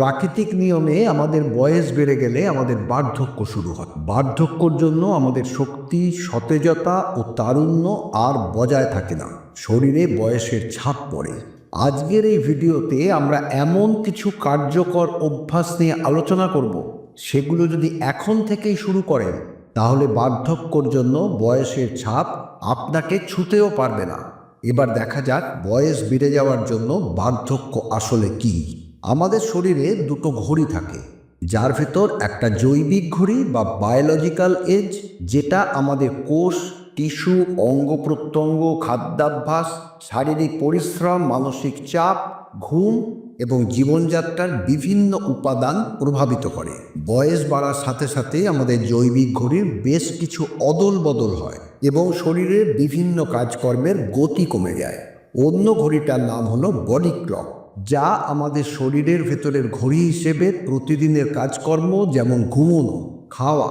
প্রাকৃতিক নিয়মে আমাদের বয়স বেড়ে গেলে আমাদের বার্ধক্য শুরু হয়। বার্ধক্যর জন্য আমাদের শক্তি, সতেজতা ও তারুণ্য আর বজায় থাকে না। শরীরে বয়সের ছাপ পড়ে। আজকের এই ভিডিওতে আমরা এমন কিছু কার্যকর অভ্যাস নিয়ে আলোচনা করব। সেগুলো যদি এখন থেকেই শুরু করেন, তাহলে বার্ধক্যর জন্য বয়সের ছাপ আপনাকে ছুতেও পারবে না। এবার দেখা যাক বয়স বেড়ে যাওয়ার জন্য বার্ধক্য আসলে কি। আমাদের শরীরে দুটো ঘড়ি থাকে, যার ভেতর একটা জৈবিক ঘড়ি বা বায়োলজিক্যাল এজ যেটা আমাদের কোষ, টিস্যু, অঙ্গ প্রত্যঙ্গ, খাদ্যাভ্যাস, শারীরিক পরিশ্রম, মানসিক চাপ, ঘুম এবং জীবনযাত্রার বিভিন্ন উপাদান প্রভাবিত করে। বয়স বাড়ার সাথে সাথে আমাদের জৈবিক ঘড়ির বেশ কিছু অদল বদল হয় এবং শরীরের বিভিন্ন কাজকর্মের গতি কমে যায়। অন্য ঘড়িটার নাম হলো বডি ক্লক যা আমাদের শরীরের ভেতরের ঘড়ি হিসেবে প্রতিদিনের কাজকর্ম যেমন ঘুমোনো, খাওয়া,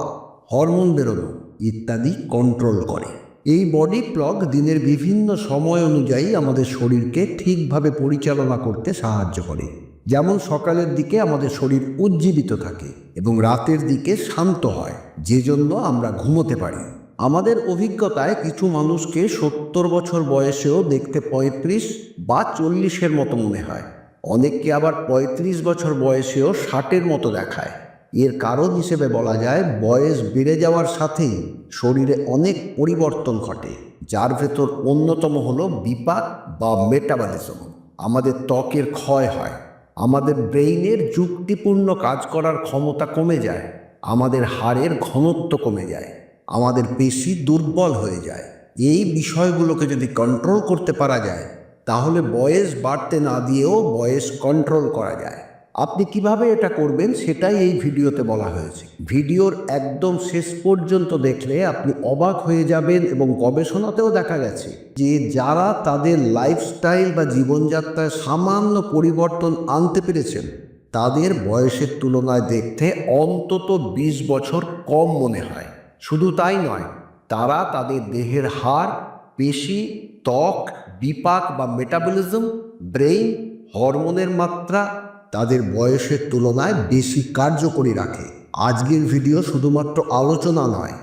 হরমোন বেরোনো ইত্যাদি কন্ট্রোল করে। এই বডি ক্লক দিনের বিভিন্ন সময় অনুযায়ী আমাদের শরীরকে ঠিকভাবে পরিচালনা করতে সাহায্য করে। যেমন সকালের দিকে আমাদের শরীর উজ্জীবিত থাকে এবং রাতের দিকে শান্ত হয় যে জন্য আমরা ঘুমোতে পারি। আমাদের অভিজ্ঞতায় কিছু মানুষকে সত্তর বছর বয়সেও দেখতে পঁয়ত্রিশ বা চল্লিশের মতো মনে হয়। অনেককে আবার পঁয়ত্রিশ বছর বয়সেও ষাটের মতো দেখায়। এর কারণ হিসেবে বলা যায়, বয়স বেড়ে যাওয়ার সাথেই শরীরে অনেক পরিবর্তন ঘটে, যার ভেতর অন্যতম হলো বিপাক বা মেটাবলিজম আমাদের ত্বকের ক্ষয় হয়, আমাদের ব্রেইনের যুক্তিপূর্ণ কাজ করার ক্ষমতা কমে যায়, আমাদের হাড়ের ঘনত্ব কমে যায়। আমাদের পেশি দুর্বল হয়ে যায়। এই বিষয়গুলোকে যদি কন্ট্রোল করতে পারা যায়, তাহলে বয়স বাড়তে না দিয়েও বয়স কন্ট্রোল করা যায়। আপনি কীভাবে এটা করবেন সেটাই এই ভিডিওতে বলা হয়েছে। ভিডিওর একদম শেষ পর্যন্ত দেখলে আপনি অবাক হয়ে যাবেন এবং গবেষণাতেও দেখা গেছে যে যারা তাদের লাইফস্টাইল বা জীবনযাত্রায় সামান্য পরিবর্তন আনতে পেরেছেন, তাদের বয়সের তুলনায় দেখতে অন্তত ২০ বছর কম মনে হয়। শুধু তাই নয়, তারা তাদের দেহের হাড়, পেশি, ত্বক, বিপাক বা মেটাবলিজম ব্রেইন হরমোনের মাত্রা তাদের বয়সের তুলনায় বেশি কার্যকরী রাখে। আজকের ভিডিও শুধুমাত্র আলোচনা নয়,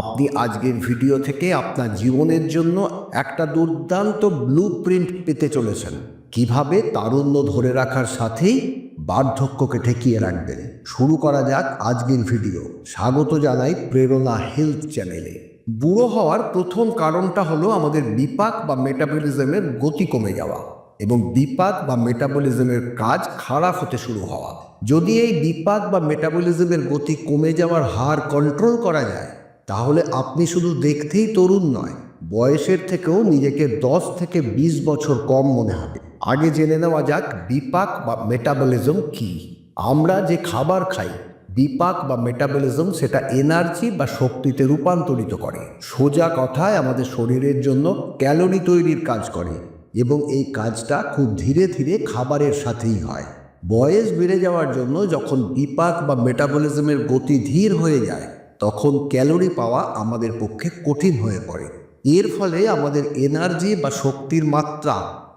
আপনি আজকের ভিডিও থেকে আপনার জীবনের জন্য একটা দুর্দান্ত ব্লু প্রিন্ট পেতে চলেছেন। কীভাবে তারুণ্য ধরে রাখার সাথেই বার্ধক্যকে ঠেকিয়ে রাখবেন শুরু করা যাক আজকের ভিডিও। স্বাগত জানাই প্রেরণা হেলথ চ্যানেলে। বুড়ো হওয়ার প্রথম কারণটা হলো আমাদের বিপাক বা মেটাবলিজমের গতি কমে যাওয়া এবং বিপাক বা মেটাবলিজমের কাজ খারাপ হতে শুরু হওয়া। যদি এই বিপাক বা মেটাবলিজমের গতি কমে যাওয়ার হার কন্ট্রোল করা যায়, তাহলে আপনি শুধু দেখতেই তরুণ নয়, বয়সের থেকেও নিজেকে দশ থেকে বিশ বছর কম মনে হবে। আগে জেনে নেওয়া যাক, বিপাক বা মেটাবলিজম কি? আমরা যে খাবার খাই, বিপাক বা মেটাবলিজম সেটা এনার্জি বা শক্তিতে রূপান্তরিত করে। সোজা কথায় আমাদের শরীরের জন্য ক্যালোরি তৈরির কাজ করে এবং এই কাজটা খুব ধীরে ধীরে খাবারের সাথেই হয়। বয়স বেড়ে যাওয়ার জন্য যখন বিপাক বা মেটাবলিজমের গতি ধীর হয়ে যায়, তখন ক্যালোরি পাওয়া আমাদের পক্ষে কঠিন হয়ে পড়ে। এর ফলে আমাদের এনার্জি বা শক্তির মাত্রা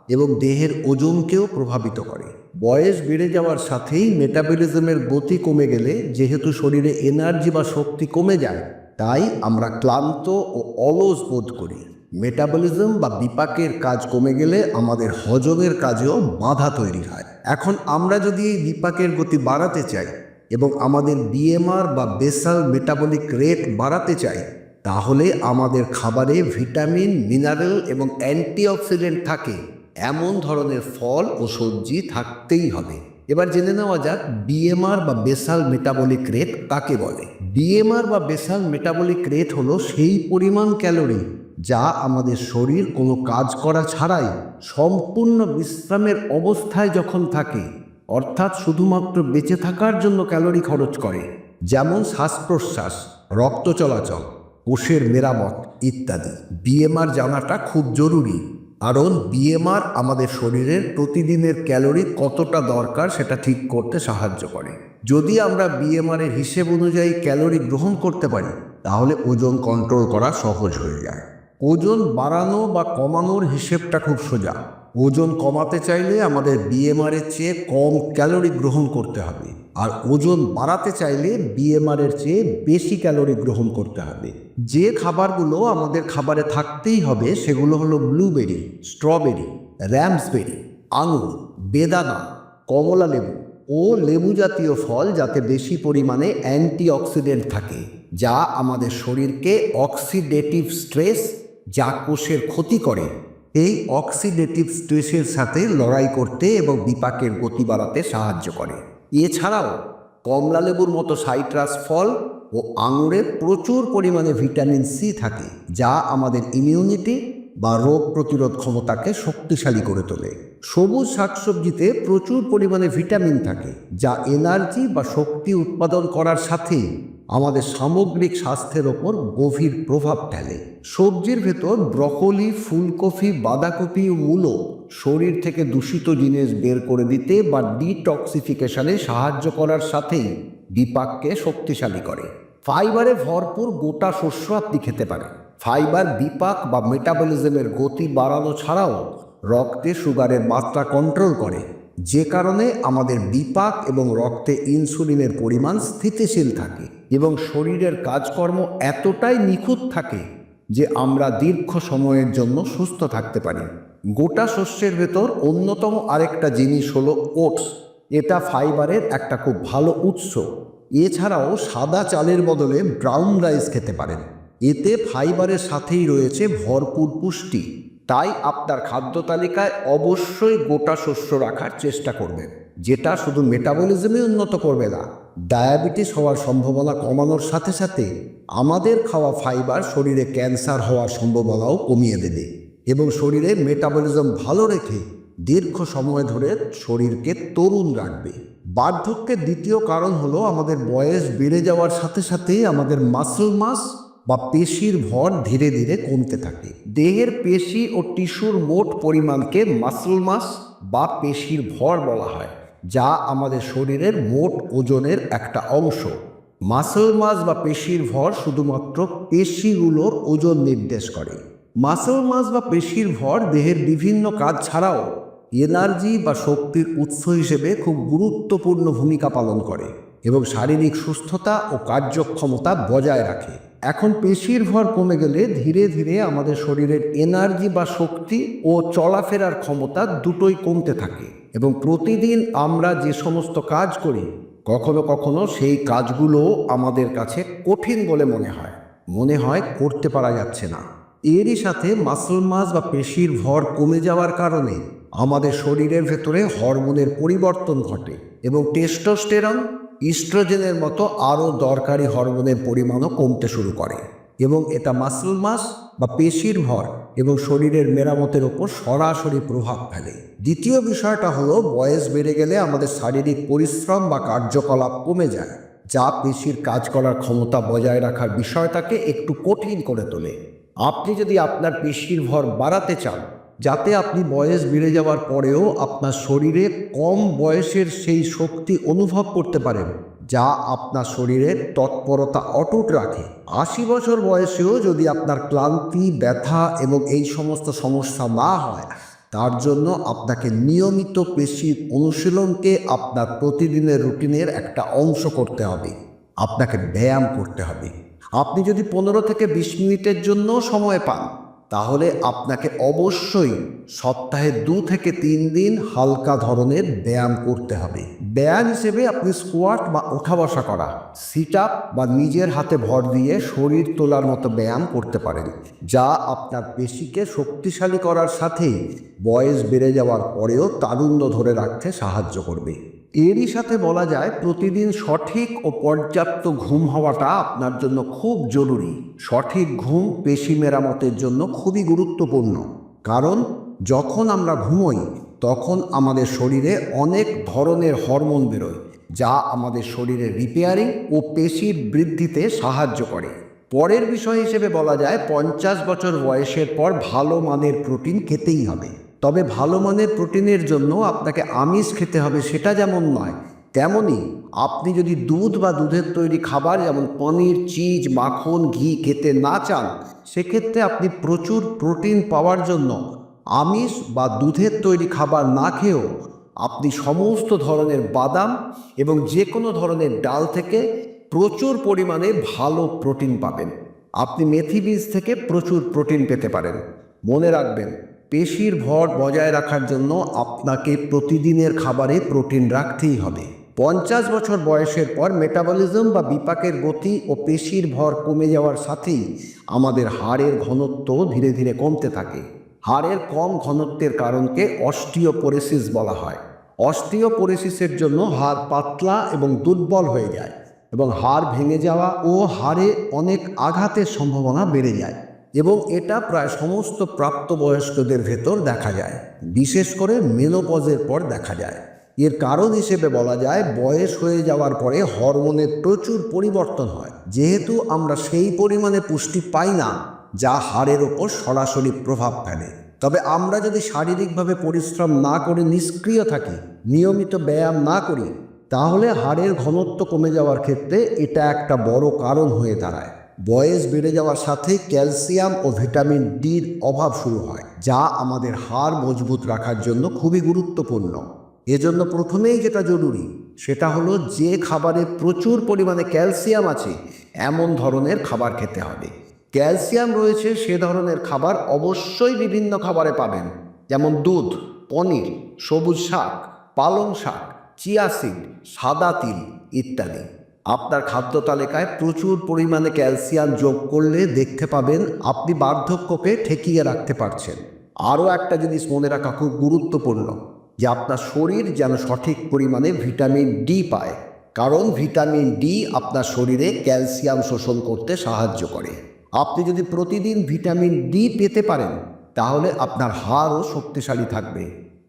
এবং দেহের ওজনকেও প্রভাবিত করে। বয়স বেড়ে যাওয়ার সাথেই মেটাবলিজমের গতি কমে গেলে যেহেতু শরীরে এনার্জি বা শক্তি কমে যায়, তাই আমরা ক্লান্ত ও অলস বোধ করি। মেটাবলিজম বা বিপাকের কাজ কমে গেলে আমাদের হজমের কাজেও বাধা তৈরি হয়। এখন আমরা যদি এই বিপাকের গতি বাড়াতে চাই এবং আমাদের বিএমআর বা বেসাল মেটাবলিক রেট বাড়াতে চাই, তাহলে আমাদের খাবারে ভিটামিন মিনারেল এবং অ্যান্টিঅক্সিডেন্ট থাকে। এমন ধরনের ফল ও সবজি থাকতেই হবে। এবার জেনে নেওয়া যাক বিএমআর বা বেসাল মেটাবলিক রেট কাকে বলে। বিএমআর বা বেসাল মেটাবলিক রেট হলো সেই পরিমাণ ক্যালোরি যা আমাদের শরীর কোনো কাজ করা ছাড়াই সম্পূর্ণ বিশ্রামের অবস্থায় যখন থাকে, অর্থাৎ শুধুমাত্র বেঁচে থাকার জন্য ক্যালোরি খরচ করে, যেমন শ্বাস প্রশ্বাস রক্ত চলাচল, কোষের মেরামত ইত্যাদি। বিএমআর জানাটা খুব জরুরি। কারণ বিএমআর আমাদের শরীরের প্রতিদিনের ক্যালোরি কতটা দরকার সেটা ঠিক করতে সাহায্য করে। যদি আমরা বিএমআর এর হিসেব অনুযায়ী ক্যালোরি গ্রহণ করতে পারি, তাহলে ওজন কন্ট্রোল করা সহজ হয়ে যায়। ওজন বাড়ানো বা কমানোর হিসেবটা খুব সোজা। ওজন কমাতে চাইলে আমাদের বিএমআর এর চেয়ে কম ক্যালোরি গ্রহণ করতে হবে। আর ওজন বাড়াতে চাইলে বিএমআর এর চেয়ে বেশি ক্যালোরি গ্রহণ করতে হবে। যে খাবারগুলো আমাদের খাবারে থাকতেই হবে সেগুলো হলো ব্লুবেরি, স্ট্রবেরি, র্যামসবেরি, আঙুর, বেদানা, কমলা লেবু ও লেবু জাতীয় ফল যাতে বেশি পরিমাণে অ্যান্টিঅক্সিডেন্ট থাকে, যা আমাদের শরীরকে অক্সিডেটিভ স্ট্রেস, যা কোষের ক্ষতি করে এই অক্সিডেটিভ স্ট্রেসের সাথে লড়াই করতে এবং বিপাকের গতি বাড়াতে সাহায্য করে। এছাড়াও, কমলা লেবুর মতো সাইট্রাস ফল ও আঙুরে প্রচুর পরিমাণে ভিটামিন সি থাকে, যা আমাদের ইমিউনিটি বা রোগ প্রতিরোধ ক্ষমতাকে শক্তিশালী করে তোলে। সবুজ শাকসবজিতে প্রচুর পরিমাণে ভিটামিন থাকে, যা এনার্জি বা শক্তি উৎপাদন করার সাথে আমাদের সামগ্রিক স্বাস্থ্যের ওপর গভীর প্রভাব ফেলে। সবজির ভেতর ব্রকলি, ফুলকপি, বাঁধাকপি, মূলো শরীর থেকে দূষিত জিনিস বের করে দিতে বা ডিটক্সিফিকেশনে সাহায্য করার সাথেই বিপাককে শক্তিশালী করে। ফাইবারে ভরপুর গোটা শস্য আপনি খেতে পারেন। ফাইবার বিপাক বা মেটাবলিজমের গতি বাড়ানো ছাড়াও রক্তে সুগারের মাত্রা কন্ট্রোল করে। যে কারণে আমাদের বিপাক এবং রক্তে ইনসুলিনের পরিমাণ স্থিতিশীল থাকে। এবং শরীরের কাজকর্ম এতটাই নিখুঁত থাকে যে আমরা দীর্ঘ সময়ের জন্য সুস্থ থাকতে পারি। গোটা শস্যের ভেতর অন্যতম আরেকটা জিনিস হলো ওটস। এটা ফাইবারের একটা খুব ভালো উৎস। এছাড়াও সাদা চালের বদলে ব্রাউন রাইস খেতে পারেন। এতে ফাইবারের সাথেই রয়েছে ভরপুর পুষ্টি। তাই আপনার খাদ্য তালিকায় অবশ্যই গোটা শস্য রাখার চেষ্টা করবেন, যেটা শুধু মেটাবলিজমে উন্নত করবে না ডায়াবেটিস হওয়ার সম্ভাবনা কমানোর সাথে সাথে আমাদের খাওয়া ফাইবার শরীরে ক্যান্সার হওয়ার সম্ভাবনাও কমিয়ে দেবে এবং শরীরে মেটাবলিজম ভালো রেখে দীর্ঘ সময় ধরে শরীরকে তরুণ রাখবে। বার্ধক্যের দ্বিতীয় কারণ হলো আমাদের বয়স বেড়ে যাওয়ার সাথে সাথে আমাদের মাসল মাস বা পেশির ভর ধীরে ধীরে কমতে থাকে। দেহের পেশি ও টিস্যুর মোট পরিমাণকে মাসল মাস বা পেশির ভর বলা হয়। যা আমাদের শরীরের মোট ওজনের একটা অংশ। মাসল মাস বা পেশির ভর শুধুমাত্র পেশিগুলোর ওজন নির্দেশ করে। মাসল মাস বা পেশির ভর দেহের বিভিন্ন কাজ ছাড়াও এনার্জি বা শক্তির উৎস হিসেবে খুব গুরুত্বপূর্ণ ভূমিকা পালন করে এবং শারীরিক সুস্থতা ও কার্যক্ষমতা বজায় রাখে। এখন পেশির ভর কমে গেলে ধীরে ধীরে আমাদের শরীরের এনার্জি বা শক্তি ও চলাফেরার ক্ষমতা দুটোই কমতে থাকে। এবং প্রতিদিন আমরা যে সমস্ত কাজ করি, কখনো কখনো সেই কাজগুলো আমাদের কাছে কঠিন বলে মনে হয়। মনে হয় করতে পারা যাচ্ছে না। এরই সাথে মাসল মাস বা পেশির ভর কমে যাওয়ার কারণে আমাদের শরীরের ভেতরে হরমোনের পরিবর্তন ঘটে এবং টেস্টোস্টেরন ইস্ট্রোজেনের মতো আরও দরকারি হরমোনের পরিমাণও কমতে শুরু করে এবং এটা মাসল মাস বা পেশির ভর এবং শরীরের মেরামতের ওপর সরাসরি প্রভাব ফেলে। দ্বিতীয় বিষয়টা হলো, বয়স বেড়ে গেলে আমাদের শারীরিক পরিশ্রম বা কার্যকলাপ কমে যায়, যা পেশির কাজ করার ক্ষমতা বজায় রাখার বিষয়টাকে একটু কঠিন করে তোলে। আপনি যদি আপনার পেশির ভর বাড়াতে চান যাতে আপনি বয়স বেড়ে যাওয়ার পরেও আপনার শরীরে কম বয়সের সেই শক্তি অনুভব করতে পারেন, যা আপনার শরীরের তৎপরতা অটুট রাখে। আশি বছর বয়সেও যদি আপনার ক্লান্তি, ব্যথা এবং এই সমস্ত সমস্যা না হয়, তার জন্য আপনাকে নিয়মিত পেশির অনুশীলনকে আপনার প্রতিদিনের রুটিনের একটা অংশ করতে হবে। আপনাকে ব্যায়াম করতে হবে। আপনি যদি পনেরো থেকে বিশ মিনিটের জন্য সময় পান তাহলে আপনাকে অবশ্যই সপ্তাহে দু থেকে তিন দিন হালকা ধরনের ব্যায়াম করতে হবে। ব্যায়াম হিসেবে আপনি স্কোয়াট বা ওঠা বসা করা সিট আপ বা নিজের হাতে ভর দিয়ে শরীর তোলার মতো ব্যায়াম করতে পারেন, যা আপনার পেশিকে শক্তিশালী করার সাথে বয়স বেড়ে যাওয়ার পরেও তারুণ্য ধরে রাখতে সাহায্য করবে। এরই সাথে বলা যায়, প্রতিদিন সঠিক ও পর্যাপ্ত ঘুম হওয়াটা আপনার জন্য খুব জরুরি। সঠিক ঘুম পেশি মেরামতের জন্য খুবই গুরুত্বপূর্ণ। কারণ, যখন আমরা ঘুমোই, তখন আমাদের শরীরে অনেক ধরনের হরমোন বেরোয়, যা আমাদের শরীরের রিপেয়ারিং ও পেশির বৃদ্ধিতে সাহায্য করে। পরের বিষয় হিসেবে বলা যায়, পঞ্চাশ বছর বয়সের পর ভালো মানের প্রোটিন খেতেই হবে। তবে ভালো মানের প্রোটিনের জন্য আপনাকে আমিষ খেতে হবে, সেটা যেমন নয়, তেমনই আপনি যদি দুধ বা দুধের তৈরি খাবার যেমন পনির, চিজ, মাখন, ঘি খেতে না চান, সেক্ষেত্রে আপনি প্রচুর প্রোটিন পাওয়ার জন্য আমিষ বা দুধের তৈরি খাবার না খেয়েও আপনি সমস্ত ধরনের বাদাম এবং যে কোনো ধরনের ডাল থেকে প্রচুর পরিমাণে ভালো প্রোটিন পাবেন। আপনি মেথি বীজ থেকে প্রচুর প্রোটিন পেতে পারেন। মনে রাখবেন পেশির ভর বজায় রাখার জন্য আপনাকে প্রতিদিনের খাবারে প্রোটিন রাখতেই হবে। পঞ্চাশ বছর বয়সের পর মেটাবলিজম বা বিপাকের গতি ও পেশির ভর কমে যাওয়ার সাথেই আমাদের হাড়ের ঘনত্ব ধীরে ধীরে কমতে থাকে। হাড়ের কম ঘনত্বের কারণকে অস্টিওপোরেসিস বলা হয়। অস্টিওপোরেসিসের জন্য হাড় পাতলা এবং দুর্বল হয়ে যায় এবং হাড় ভেঙে যাওয়া ও হাড়ে অনেক আঘাতের সম্ভাবনা বেড়ে যায়। এবং এটা প্রায় সমস্ত প্রাপ্তবয়স্কদের ভেতর দেখা যায়। বিশেষ করে মেনোপজের পর দেখা যায়। এর কারণ হিসেবে বলা যায়, বয়স হয়ে যাওয়ার পরে হরমোনের প্রচুর পরিবর্তন হয়। যেহেতু আমরা সেই পরিমাণে পুষ্টি পাই না, যা হাড়ের ওপর সরাসরি প্রভাব ফেলে। তবে আমরা যদি শারীরিকভাবে পরিশ্রম না করে নিষ্ক্রিয় থাকি, নিয়মিত ব্যায়াম না করি, তাহলে হাড়ের ঘনত্ব কমে যাওয়ার ক্ষেত্রে এটা একটা বড় কারণ হয়ে দাঁড়ায়। বয়স বেড়ে যাওয়ার সাথে ক্যালসিয়াম ও ভিটামিন ডির অভাব শুরু হয়, যা আমাদের হাড় মজবুত রাখার জন্য খুবই গুরুত্বপূর্ণ। এজন্য প্রথমেই যেটা জরুরি, সেটা হলো যে খাবারে প্রচুর পরিমাণে ক্যালসিয়াম আছে, এমন ধরনের খাবার খেতে হবে। ক্যালসিয়াম রয়েছে, সে ধরনের খাবার অবশ্যই বিভিন্ন খাবারে পাবেন, যেমন দুধ, পনির, সবুজ শাক, পালং শাক, চিয়া সিড, সাদা তিল ইত্যাদি। আপনার খাদ্য তালিকায় প্রচুর পরিমাণে ক্যালসিয়াম যোগ করলে দেখতে পাবেন আপনি বার্ধক্যকে ঠেকিয়ে রাখতে পারছেন। আরও একটা জিনিস মনে রাখা খুব গুরুত্বপূর্ণ যে আপনার শরীর যেন সঠিক পরিমাণে ভিটামিন ডি পায়, কারণ ভিটামিন ডি আপনার শরীরে ক্যালসিয়াম শোষণ করতে সাহায্য করে। আপনি যদি প্রতিদিন ভিটামিন ডি পেতে পারেন, তাহলে আপনার হাড়ও শক্তিশালী থাকবে।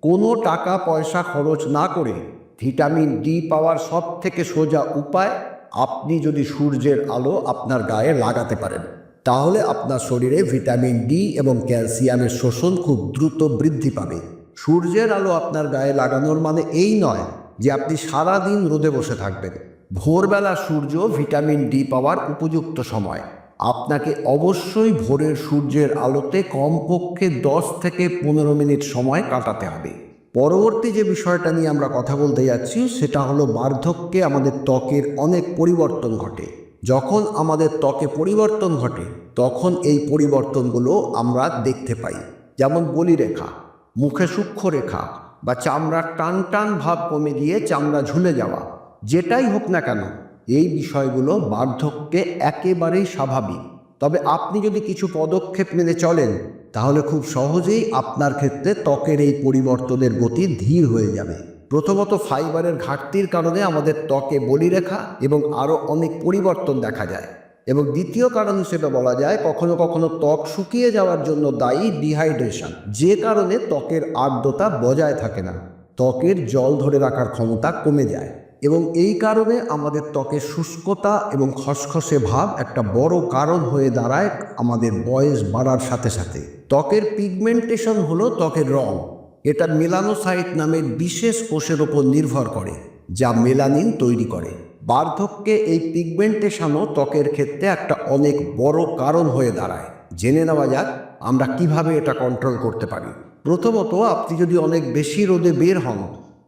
কোনো টাকা পয়সা খরচ না করে ভিটামিন ডি পাওয়ার সব থেকে সোজা উপায়, আপনি যদি সূর্যের আলো আপনার গায়ে লাগাতে পারেন, তাহলে আপনার শরীরে ভিটামিন ডি এবং ক্যালসিয়ামের শোষণ খুব দ্রুত বৃদ্ধি পাবে। সূর্যের আলো আপনার গায়ে লাগানোর মানে এই নয় যে আপনি সারা দিন রোদে বসে থাকবেন। ভোরবেলা সূর্য ভিটামিন ডি পাওয়ার উপযুক্ত সময়। আপনাকে অবশ্যই ভোরের সূর্যের আলোতে কমপক্ষে দশ থেকে পনেরো মিনিট সময় কাটাতে হবে। পরবর্তী যে বিষয়টা নিয়ে আমরা কথা বলতে যাচ্ছি, সেটা হলো বার্ধক্যে আমাদের ত্বকের অনেক পরিবর্তন ঘটে। যখন আমাদের ত্বকে পরিবর্তন ঘটে, তখন এই পরিবর্তনগুলো আমরা দেখতে পাই। যেমন বলিরেখা মুখে সূক্ষ্ম রেখা বা চামড়ার টান টান ভাব কমে গিয়ে চামড়া ঝুলে যাওয়া, যেটাই হোক না কেন, এই বিষয়গুলো বার্ধক্যে একেবারেই স্বাভাবিক। তবে আপনি যদি কিছু পদক্ষেপ মেনে চলেন তাহলে খুব সহজেই আপনার ক্ষেত্রে ত্বকের এই পরিবর্তনের গতি ধীর হয়ে যাবে। প্রথমত ফাইবারের ঘাটতির কারণে আমাদের ত্বকে বলিরেখা এবং আরও অনেক পরিবর্তন দেখা যায়। এবং দ্বিতীয় কারণ হিসেবে বলা যায়, কখনো কখনো ত্বক শুকিয়ে যাওয়ার জন্য দায়ী ডিহাইড্রেশন। যে কারণে ত্বকের আর্দ্রতা বজায় থাকে না। ত্বকের জল ধরে রাখার ক্ষমতা কমে যায়। এবং এই কারণে আমাদের ত্বকের শুষ্কতা এবং খসখসে ভাব একটা বড় কারণ হয়ে দাঁড়ায় আমাদের বয়স বাড়ার সাথে সাথে। ত্বকের পিগমেন্টেশন হলো ত্বকের রং। এটা মেলানোসাইট নামের বিশেষ কোষের ওপর নির্ভর করে, যা মেলানিন তৈরি করে। বার্ধক্যে এই পিগমেন্টেশনও ত্বকের ক্ষেত্রে একটা অনেক বড় কারণ হয়ে দাঁড়ায়। জেনে নেওয়া যাক আমরা কীভাবে এটা কন্ট্রোল করতে পারি। প্রথমত আপনি যদি অনেক বেশি রোদে বের হন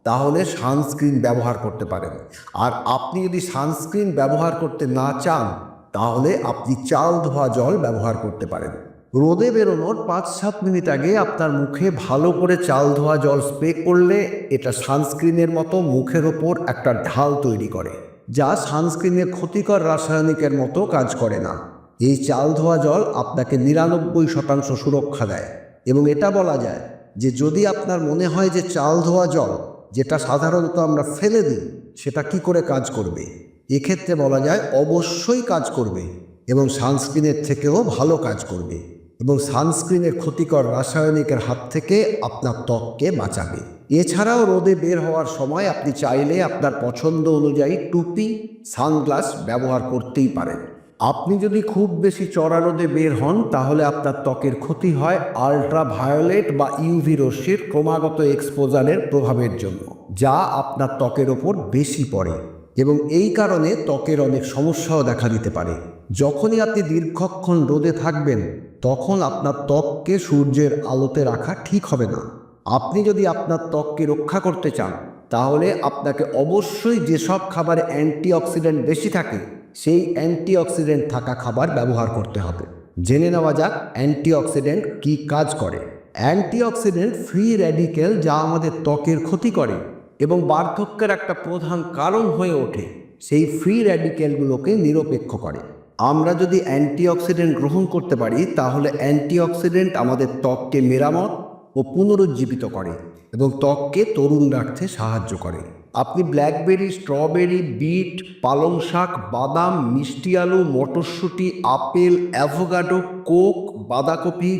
তাহলে সানস্ক্রিন ব্যবহার করতে পারেন। আর আপনি যদি সানস্ক্রিন ব্যবহার করতে না চান, তাহলে আপনি চাল ধোয়া জল ব্যবহার করতে পারেন। রোদে বেরোনোর পাঁচ সাত মিনিট আগে আপনার মুখে ভালো করে চাল ধোয়া জল স্প্রে করলে এটা সানস্ক্রিনের মতো মুখের ওপর একটা ঢাল তৈরি করে, যা সানস্ক্রিনের ক্ষতিকর রাসায়নিকের মতো কাজ করে না। এই চাল ধোয়া জল আপনাকে নিরানব্বই শতাংশ সুরক্ষা দেয়। এবং এটা বলা যায় যে যদি আপনার মনে হয় যে চাল ধোয়া জল যেটা সাধারণত আমরা ফেলে দিই, সেটা কি করে কাজ করবে? এক্ষেত্রে বলা যায় অবশ্যই কাজ করবে এবং সানস্ক্রিনের থেকেও ভালো কাজ করবে এবং সানস্ক্রিনের ক্ষতিকর রাসায়নিকের হাত থেকে আপনার ত্বককে বাঁচাবে। এছাড়াও রোদে বের হওয়ার সময় আপনি চাইলে আপনার পছন্দ অনুযায়ী টুপি, সানগ্লাস ব্যবহার করতেই পারেন। আপনি যদি খুব বেশি চড়া রোদে বের হন, তাহলে আপনার ত্বকের ক্ষতি হয় আলট্রা ভায়োলেট বা ইউভি রশ্মির ক্রমাগত এক্সপোজারের প্রভাবের জন্য, যা আপনার ত্বকের ওপর বেশি পড়ে এবং এই কারণে ত্বকের অনেক সমস্যাও দেখা দিতে পারে। যখনই আপনি দীর্ঘক্ষণ রোদে থাকবেন, তখন আপনার ত্বককে সূর্যের আলোতে রাখা ঠিক হবে না। আপনি যদি আপনার ত্বককে রক্ষা করতে চান, তাহলে আপনাকে অবশ্যই যেসব খাবারে অ্যান্টিঅক্সিডেন্ট বেশি থাকে সেই অ্যান্টিঅক্সিডেন্ট থাকা খাবার ব্যবহার করতে হবে। জেনে নেওয়া যাক অ্যান্টিঅক্সিডেন্ট কী কাজ করে। অ্যান্টিঅক্সিডেন্ট ফ্রি র্যাডিক্যাল যা আমাদের ত্বকের ক্ষতি করে এবং বার্ধক্যের একটা প্রধান কারণ হয়ে ওঠে, সেই ফ্রি র্যাডিক্যালগুলোকে নিরপেক্ষ করে। আমরা যদি অ্যান্টিঅক্সিডেন্ট গ্রহণ করতে পারি, তাহলে অ্যান্টিঅক্সিডেন্ট আমাদের ত্বককে মেরামত ও পুনরুজ্জীবিত করে এবং ত্বককে তরুণ রাখতে সাহায্য করে। আপনি ব্ল্যাকবেরি স্ট্রবেরি বিট পালং শাক, বাদাম, মিষ্টি আলু, মটরশুঁটি, আপেল অ্যাভোগাডো কোক বাঁধাকপি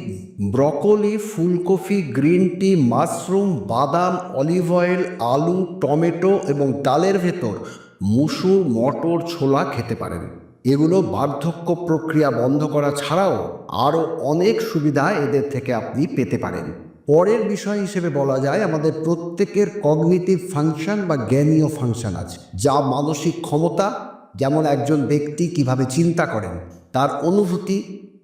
ব্রকলি ফুলকপি গ্রিন টি মাশরুম বাদাম অলিভ অয়েল আলু, টমেটো এবং ডালের ভেতর মুসুর, মটর, ছোলা খেতে পারেন। এগুলো বার্ধক্য প্রক্রিয়া বন্ধ করা ছাড়াও আরও অনেক সুবিধা এদের থেকে আপনি পেতে পারেন। পরের বিষয় হিসেবে বলা যায়, আমাদের প্রত্যেকের কগনিটিভ ফাংশন বা জ্ঞানীয় ফাংশন আছে। যা মানসিক ক্ষমতা, যেমন একজন ব্যক্তি কীভাবে চিন্তা করেন, তার অনুভূতি,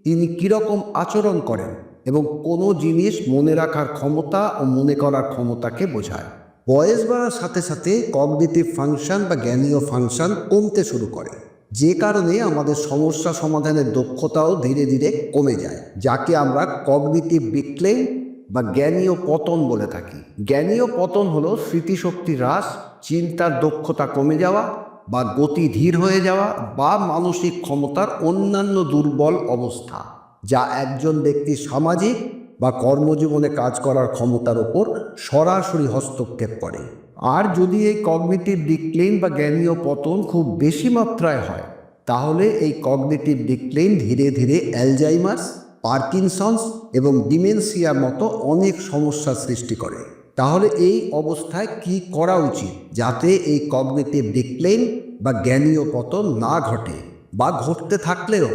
তিনি কীরকম আচরণ করেন এবং কোনো জিনিস মনে রাখার ক্ষমতা ও মনে করার ক্ষমতাকে বোঝায়। বয়স বাড়ার সাথে সাথে কগনিটিভ ফাংশন বা জ্ঞানীয় ফাংশন কমতে শুরু করে। যে কারণে আমাদের সমস্যা সমাধানের দক্ষতাও ধীরে ধীরে কমে যায়, যাকে আমরা কগনিটিভ ডিক্লেন বা জ্ঞানীয় পতন বলে থাকি। জ্ঞানীয় পতন হলো স্মৃতিশক্তি হ্রাস, চিন্তার দক্ষতা কমে যাওয়া বা গতি ধীর হয়ে যাওয়া বা মানসিক ক্ষমতার অন্যান্য দুর্বল অবস্থা, যা একজন ব্যক্তি সামাজিক বা কর্মজীবনে কাজ করার ক্ষমতার ওপর সরাসরি হস্তক্ষেপ করে। আর যদি এই কগনিটিভ ডিক্লেন বা জ্ঞানীয় পতন খুব বেশি মাত্রায় হয়, তাহলে এই কগনিটিভ ডিক্লেন ধীরে ধীরে অ্যালজাইমাস পার্কিনসন্স এবং ডিমেনসিয়ার মতো অনেক সমস্যার সৃষ্টি করে। তাহলে এই অবস্থায় কি করা উচিত যাতে এই কগনেটিভ ডিক্লেন বা জ্ঞানীয় পতন না ঘটে বা ঘটতে থাকলেও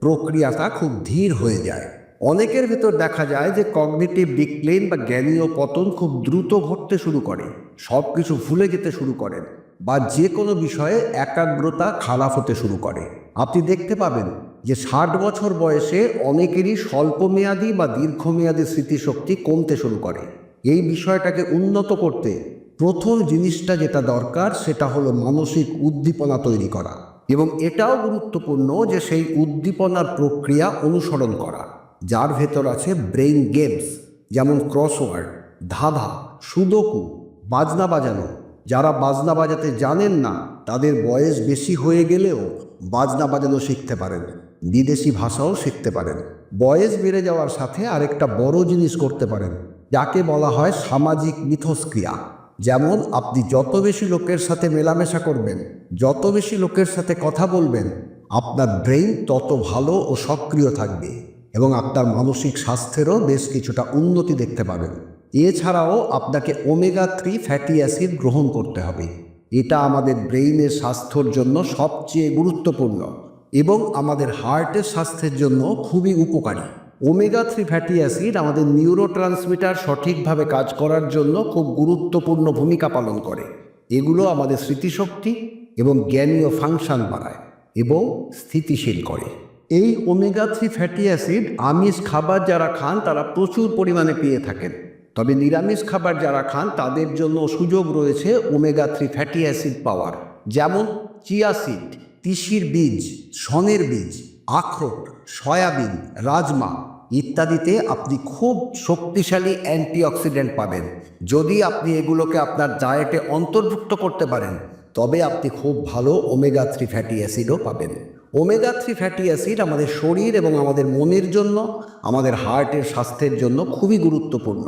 প্রক্রিয়াটা খুব ধীর হয়ে যায়? অনেকের ভেতর দেখা যায় যে কগনিটিভ ডিক্লেন বা জ্ঞানীয় পতন খুব দ্রুত ঘটতে শুরু করে সব কিছু ভুলে যেতে শুরু করেন বা যে কোনো বিষয়ে একাগ্রতা খারাপ হতে শুরু করে। আপনি দেখতে পাবেন যে ষাট বছর বয়সে অনেকেরই স্বল্পমেয়াদী বা দীর্ঘমেয়াদী স্মৃতিশক্তি কমতে শুরু করে। এই বিষয়টাকে উন্নত করতে প্রথম জিনিসটা যেটা দরকার সেটা হলো মানসিক উদ্দীপনা তৈরি করা এবং এটাও গুরুত্বপূর্ণ যে সেই উদ্দীপনার প্রক্রিয়া অনুসরণ করা। যার ভেতর আছে ব্রেইন গেমস, যেমন ক্রসওয়ার্ড, ধাঁধা, সুদকু, বাজনা বাজানো। যারা বাজনা বাজাতে জানেন না, তাদের বয়স বেশি হয়ে গেলেও বাজনা বাজানো শিখতে পারেন। বিদেশি ভাষাও শিখতে পারেন। বয়স বেড়ে যাওয়ার সাথে আরেকটা বড় জিনিস করতে পারেন, যাকে বলা হয় সামাজিক মিথস্ক্রিয়া। যেমন, আপনি যত বেশি লোকের সাথে মেলামেশা করবেন, যত বেশি লোকের সাথে কথা বলবেন, আপনার ব্রেইন তত ভালো ও সক্রিয় থাকবে এবং আপনার মানসিক স্বাস্থ্যেরও বেশ কিছুটা উন্নতি দেখতে পাবেন। এছাড়াও, আপনাকে ওমেগা থ্রি ফ্যাটি অ্যাসিড গ্রহণ করতে হবে। এটা আমাদের ব্রেইনের স্বাস্থ্যর জন্য সবচেয়ে গুরুত্বপূর্ণ। এবং আমাদের হার্টের স্বাস্থ্যের জন্য খুবই উপকারী। ওমেগা থ্রি ফ্যাটি অ্যাসিড আমাদের নিউরো ট্রান্সমিটার সঠিকভাবে কাজ করার জন্য খুব গুরুত্বপূর্ণ ভূমিকা পালন করে। এগুলো আমাদের স্মৃতিশক্তি এবং জ্ঞানীয় ফাংশন বাড়ায় এবং স্থিতিশীল করে। এই ওমেগা থ্রি ফ্যাটি অ্যাসিড আমিষ খাবার যারা খান, তারা প্রচুর পরিমাণে পেয়ে থাকেন। তবে নিরামিষ খাবার যারা খান, তাদের জন্য সুযোগ রয়েছে ওমেগা থ্রি ফ্যাটি অ্যাসিড পাওয়ার। যেমন চিয়া সিড তিসির বীজ, সনের বীজ, আখরোট, সয়াবিন, রাজমা ইত্যাদিতে আপনি খুব শক্তিশালী অ্যান্টিঅক্সিডেন্ট পাবেন। যদি আপনি এগুলোকে আপনার ডায়েটে অন্তর্ভুক্ত করতে পারেন, তবে আপনি খুব ভালো ওমেগা থ্রি ফ্যাটি অ্যাসিডও পাবেন। ওমেগা থ্রি ফ্যাটি অ্যাসিড আমাদের শরীর এবং আমাদের মনের জন্য, আমাদের হার্টের স্বাস্থ্যের জন্য খুবই গুরুত্বপূর্ণ।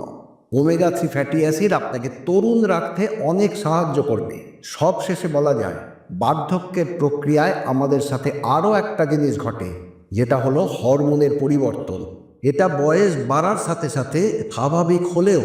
ওমেগা থ্রি ফ্যাটি অ্যাসিড আপনাকে তরুণ রাখতে অনেক সাহায্য করবে। সব শেষে বলা যায় বার্ধক্যের প্রক্রিয়ায় আমাদের সাথে আরও একটা জিনিস ঘটে, যেটা হলো হরমোনের পরিবর্তন। এটা বয়স বাড়ার সাথে সাথে স্বাভাবিক হলেও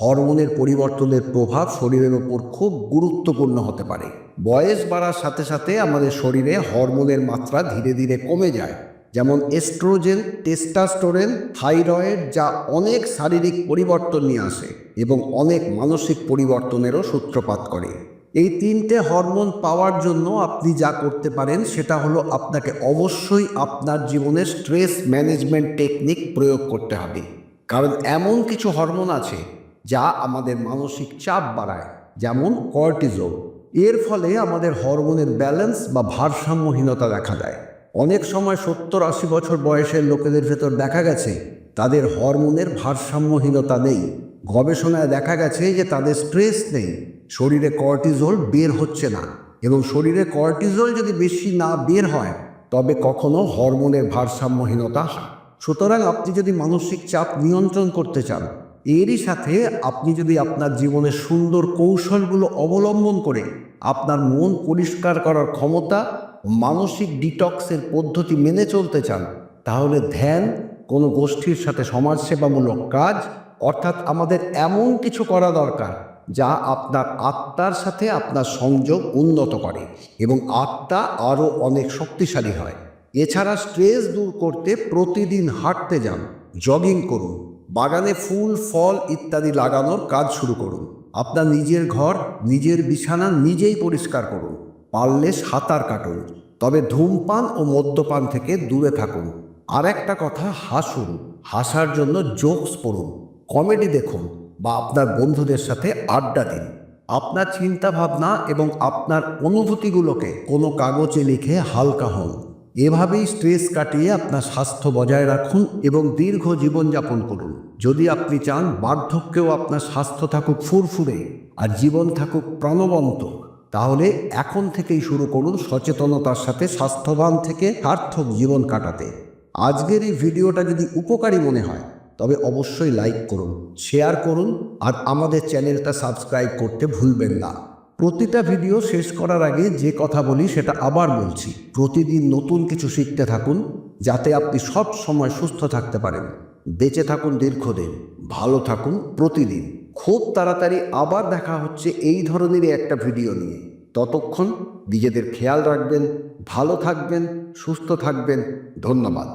হরমোনের পরিবর্তনের প্রভাব শরীরের ওপর খুব গুরুত্বপূর্ণ হতে পারে। বয়স বাড়ার সাথে সাথে আমাদের শরীরে হরমোনের মাত্রা ধীরে ধীরে কমে যায়। যেমন এস্ট্রোজেন, টেস্টাস্টোরেন, থাইরয়েড যা অনেক শারীরিক পরিবর্তন নিয়ে আসে এবং অনেক মানসিক পরিবর্তনেরও সূত্রপাত করে। এই তিনটে হরমোন পাওয়ার জন্য আপনি যা করতে পারেন সেটা হলো আপনাকে অবশ্যই আপনার জীবনে স্ট্রেস ম্যানেজমেন্ট টেকনিক প্রয়োগ করতে হবে। কারণ এমন কিছু হরমোন আছে যা আমাদের মানসিক চাপ বাড়ায়, যেমন কর্টিজোল এর ফলে আমাদের হরমোনের ব্যালেন্স বা ভারসাম্যহীনতা দেখা দেয়। অনেক সময় সত্তর আশি বছর বয়সের লোকেদের ভেতর দেখা গেছে, তাদের হরমোনের ভারসাম্যহীনতা নেই। গবেষণায় দেখা গেছে যে তাদের স্ট্রেস নেই। শরীরে কর্টিজোল বের হচ্ছে না এবং শরীরে কর্টিজোল যদি বেশি না বের হয়, তবে কখনো হরমোনের ভারসাম্যহীনতা সুতরাং আপনি যদি মানসিক চাপ নিয়ন্ত্রণ করতে চান, এরই সাথে আপনি যদি আপনার জীবনের সুন্দর কৌশলগুলো অবলম্বন করে আপনার মন পরিষ্কার করার ক্ষমতা মানসিক ডিটক্সের পদ্ধতি মেনে চলতে চান, তাহলে ধ্যান কোনো গোষ্ঠীর সাথে সমাজসেবামূলক কাজ অর্থাৎ আমাদের এমন কিছু করা দরকার যা আপনার আত্মার সাথে আপনার সংযোগ উন্নত করে এবং আত্মা আরও অনেক শক্তিশালী হয়। এছাড়া স্ট্রেস দূর করতে প্রতিদিন হাঁটতে যান, জগিং করুন, বাগানে ফুল, ফল ইত্যাদি লাগানোর কাজ শুরু করুন। আপনার নিজের ঘর, নিজের বিছানা নিজেই পরিষ্কার করুন। পারলে সাঁতার কাটুন, তবে ধূমপান ও মদ্যপান থেকে দূরে থাকুন। আর একটা কথা, হাসুন। হাসার জন্য জোকস পড়ুন। কমেডি দেখুন বা আপনার বন্ধুদের সাথে আড্ডা দিন। আপনার চিন্তা ভাবনা এবং আপনার অনুভূতিগুলোকে কোনো কাগজে লিখে হালকা হন। এভাবেই স্ট্রেস কাটিয়ে আপনার স্বাস্থ্য বজায় রাখুন এবং দীর্ঘ জীবনযাপন করুন। যদি আপনি চান বার্ধক্যেও আপনার স্বাস্থ্য থাকুক ফুরফুরে আর জীবন থাকুক প্রাণবন্ত, তাহলে এখন থেকেই শুরু করুন সচেতনতার সাথে স্বাস্থ্যবান থেকে সার্থক জীবন কাটাতে। আজকের এই ভিডিওটা যদি উপকারী মনে হয় তবে অবশ্যই লাইক করুন শেয়ার করুন আর আমাদের চ্যানেলটা সাবস্ক্রাইব করতে ভুলবেন না। প্রতিটা ভিডিও শেষ করার আগে যে কথা বলি সেটা আবার বলছি। প্রতিদিন নতুন কিছু শিখতে থাকুন, যাতে আপনি সব সময় সুস্থ থাকতে পারেন। বেঁচে থাকুন দীর্ঘদিন, ভালো থাকুন প্রতিদিন। খুব তাড়াতাড়ি আবার দেখা হচ্ছে এই ধরনেরই একটা ভিডিও নিয়ে। ততক্ষণ নিজেদের খেয়াল রাখবেন, ভালো থাকবেন, সুস্থ থাকবেন। ধন্যবাদ।